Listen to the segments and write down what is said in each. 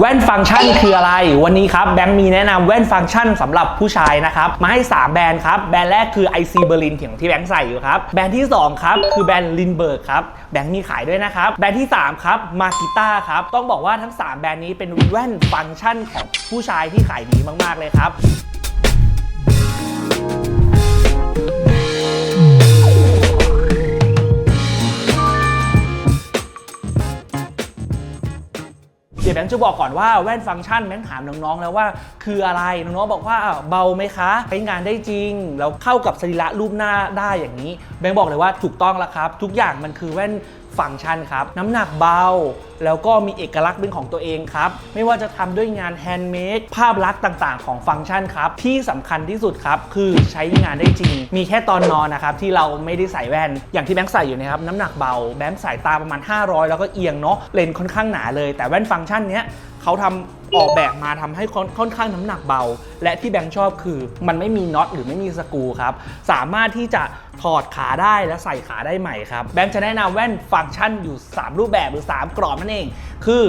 แว่นฟังก์ชันคืออะไร วันนี้ครับแบงค์มีแนะนำแว่นฟังก์ชันสำหรับผู้ชายนะครับ มาให้ 3 แบรนด์ครับ แบรนด์แรกคือ IC Berlin ที่ที่แบงค์ใส่อยู่ครับ แบรนด์ที่ 2 ครับ คือแบรนด์ลินเบิร์กครับ แบงค์มีขายด้วยนะครับ แบรนด์ที่ 3 ครับมาสิต้าครับ ต้องบอกว่าทั้ง 3 แบรนด์นี้เป็นแว่นฟังก์ชันของผู้ชายที่ขายดีมาก ๆ เลยครับ แบงค์จะบอกก่อนว่าแว่นฟังก์ชันแบงค์ถามน้องๆแล้วว่า คืออะไรน้องๆบอกว่าเบาไหมคะใช้งานได้จริง แล้วเข้ากับสรีระรูปหน้าได้อย่างนี้ แบงค์บอกเลยว่าถูกต้องแล้วครับ ทุกอย่างมันคือแว่น ฟังก์ชันครับ น้ำหนักเบา แล้วก็มีเอกลักษณ์เป็นของตัวเองครับ ไม่ว่าจะทำด้วยงานแฮนด์เมดภาพลักษณ์ต่างๆ ของฟังก์ชันครับ ที่สำคัญที่สุดครับ คือใช้งานได้จริง มีแค่ตอนนอนนะครับที่เราไม่ได้ใส่แว่น อย่างที่แบงค์ใส่อยู่เนะครับ น้ำหนักเบา แบงค์สายตาประมาณ 500 แล้วก็เอียงเนาะ เลนค่อนข้างหนาเลย แต่แว่นฟังก์ชันเนี้ยเขาทำออกแบบมาทำให้ค่อนข้างน้ำหนักเบา และที่แบงค์ชอบคือ มันไม่มีน็อตหรือไม่มีสกรูครับ สามารถที่จะ ถอดขาได้และใส่ขาได้ใหม่ครับแบงค์จะแนะนำแว่นฟังก์ชันอยู่ 3 รูปแบบหรือ 3 กรอบนั่นเอง คือ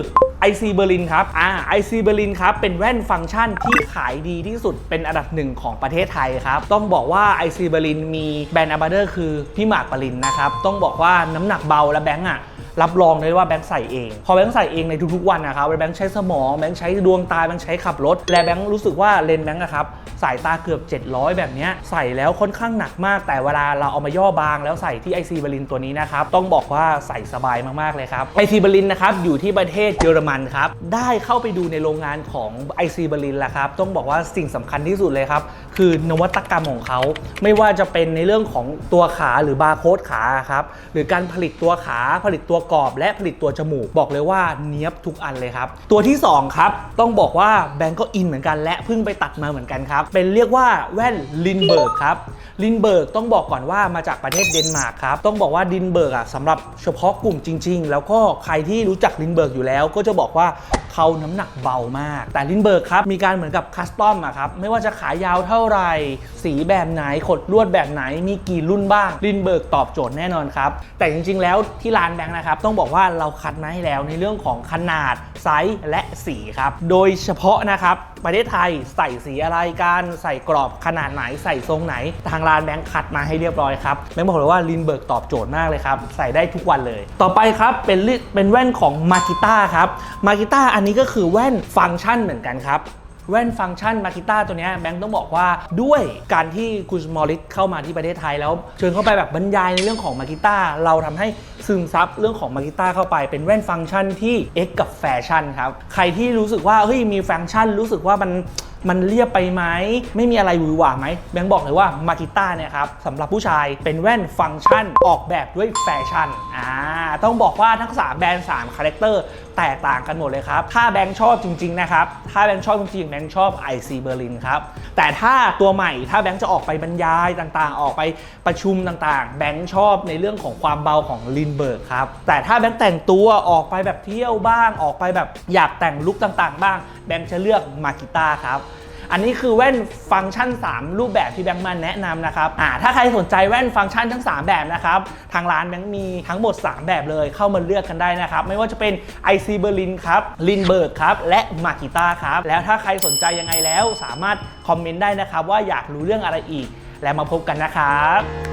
IC Berlin ครับ อ่า IC Berlin ครับ เป็นแว่นฟังก์ชันที่ขายดีที่สุดเป็นอันดับหนึ่งของประเทศไทยครับ ต้องบอกว่า IC Berlin มีแบรนด์อัมบาเดอร์คือพี่หมากปรินนะครับ ต้องบอกว่าน้ำหนักเบาและแบงค์อะ รับรองเลยว่าแบงค์ใส่เอง พอแบงค์ใส่เองในทุกๆวันนะครับแบงค์ใช้สมองแบงค์ใช้ดวงตาแบงค์ใช้ขับรถ และแบงค์รู้สึกว่าเลนส์แบงค์อะครับสายตาเกือบ 700 แบบนี้ใส่แล้วค่อนข้างหนักมาก แต่เวลาเราเอามาย่อบางแล้วใส่ที่ IC บรินตัวนี้นะครับต้องบอกว่าใส่สบายมากๆเลยครับ IC บรินนะครับอยู่ที่ประเทศเยอรมันครับได้เข้าไปดูในโรงงานของ IC บรินแล้วครับต้องบอกว่าสิ่งสำคัญที่สุดเลยครับคือนวัตกรรมของเขา ไม่ว่าจะเป็นในเรื่องของตัวขาหรือบาร์โค้ดขาครับหรือการผลิตตัวขาผลิตตัวกรอบและผลิตตัวจมูก บอกเลยว่าเนี้ยบทุกอันเลยครับ ตัวที่ 2 ครับ ต้องบอกว่าแบงก์ก็อินเหมือนกันและเพิ่งไปตัดมาเหมือนกันครับ เป็นเรียกว่าแว่นลินเบิร์กครับลินเบิร์กต้องบอกก่อนว่ามาจากประเทศเดนมาร์กครับ ต้องบอกว่าลินเบิร์กอะสำหรับเฉพาะกลุ่มจริง ๆ แล้วก็ใครที่รู้จักลินเบิร์กอยู่แล้วก็จะบอกว่า เขาน้ำหนักเบามาก แต่ลินเบิร์กครับมีการเหมือนกับคัสตอมอะครับไม่ว่าจะขายาวเท่าไหร่ สีแบบไหนขดลวดแบบไหนมีกี่รุ่นบ้างลินเบิร์กตอบโจทย์แน่นอนครับ แต่จริงๆ แล้วที่ร้านแบงค์นะครับต้องบอกว่าเราคัดมาให้แล้วในเรื่องของขนาดไซส์และสีครับโดยเฉพาะนะครับประเทศไทยใส่สีอะไรกันใส่กรอบขนาดไหนใส่ทรงไหน ทางร้านแบงค์คัดมาให้เรียบร้อยครับแบงค์บอกเลยว่าลินเบิร์กตอบโจทย์มากเลยครับใส่ได้ทุกวันเลย ต่อไปครับเป็นลิเป็นแว่นของมากิต้าครับมากิต้าอันนี้ก็คือแว่นฟังก์ชันเหมือนกันครับแว่นฟังก์ชันมาคิต้าตัวนี้แบงค์ต้องบอกว่าด้วยการที่คุณมอริสเข้ามาที่ประเทศไทยแล้ว เชิญเข้าไปแบบบรรยายในเรื่องของมาคิต้าเราทำให้ ซึมซับเรื่องของมาคิต้าเข้าไป เป็นแว่นฟังก์ชันที่ X กับแฟชั่นครับ ใครที่รู้สึกว่าเฮ้ยมีฟังก์ชัน รู้สึกว่ามันมันเรียบไปไหม ไม่มีอะไรหวือหวาไหมแบงค์บอกเลยว่ามากิต้าเนี่ยครับสำหรับผู้ชายเป็นแว่นฟังก์ชันออกแบบด้วยแฟชั่นอ่าต้องบอกว่าทั้ง 3 แบรนด์3คาแรคเตอร์แตกต่างกันหมดเลยครับ ถ้าแบงค์ชอบจริง ๆ นะครับ ถ้าแบงค์ชอบจริงๆแบงค์ชอบ IC Berlin ครับ แต่ถ้าตัวใหม่ถ้าแบงค์จะออกไปบรรยายต่างๆ ออกไปประชุมต่างๆ แบงค์ชอบในเรื่องของความเบาของลินเบิร์กครับ แต่ถ้าแบงค์แต่งตัวออกไปแบบเที่ยวบ้าง ออกไปแบบอยากแต่งลุคต่างๆ บ้าง แบงค์จะเลือกมากิต้าครับอันนี้คือแว่นฟังก์ชัน 3 รูปแบบที่แบงค์มาแนะนำนะครับอ่าถ้าใครสนใจแว่นฟังก์ชันทั้ง 3 แบบนะครับ ทางร้านแบงค์มีทั้งหมด 3 แบบเลยเข้ามาเลือกกันได้นะครับ ไม่ว่าจะเป็น IC Berlin ครับ Lindbergh ครับ และ Makita ครับ แล้วถ้าใครสนใจยังไงแล้วสามารถคอมเมนต์ได้นะครับ ว่าอยากรู้เรื่องอะไรอีก และมาพบกันนะครับ